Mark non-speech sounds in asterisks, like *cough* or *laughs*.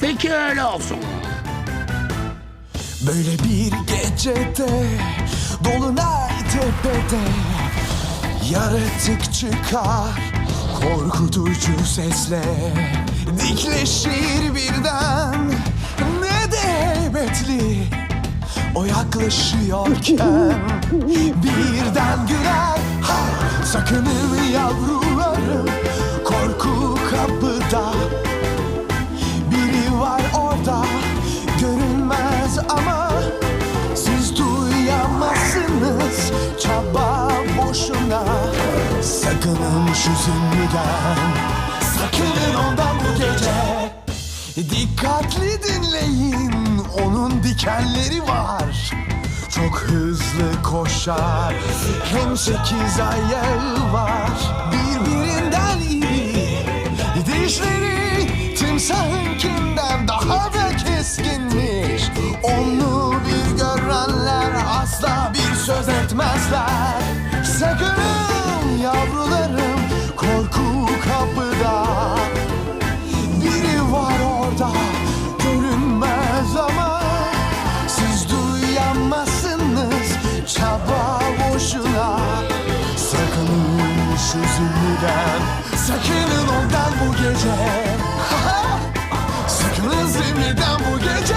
Peki öyle olsun. Böyle bir gecede Dolunay tepede Yaratık çıkar Korkutucu sesle. Dikleşir birden Ne de heybetli. O yaklaşıyorken Birden güler. Ha, Sakının yavrularım Korku kapıda sakının şu zümrüden. Sakının ondan bu gece. Dikkatli dinleyin onun dikenleri var. Çok hızlı koşar hem sekiz ayağı var. Birbirinden iri Dişleri timsahınkinden daha da keskinmiş. Onu bir görenler asla bir söz etmezler Şu zümrüden Sakının ondan bu gece. *laughs* Sakının zümrüden bu gece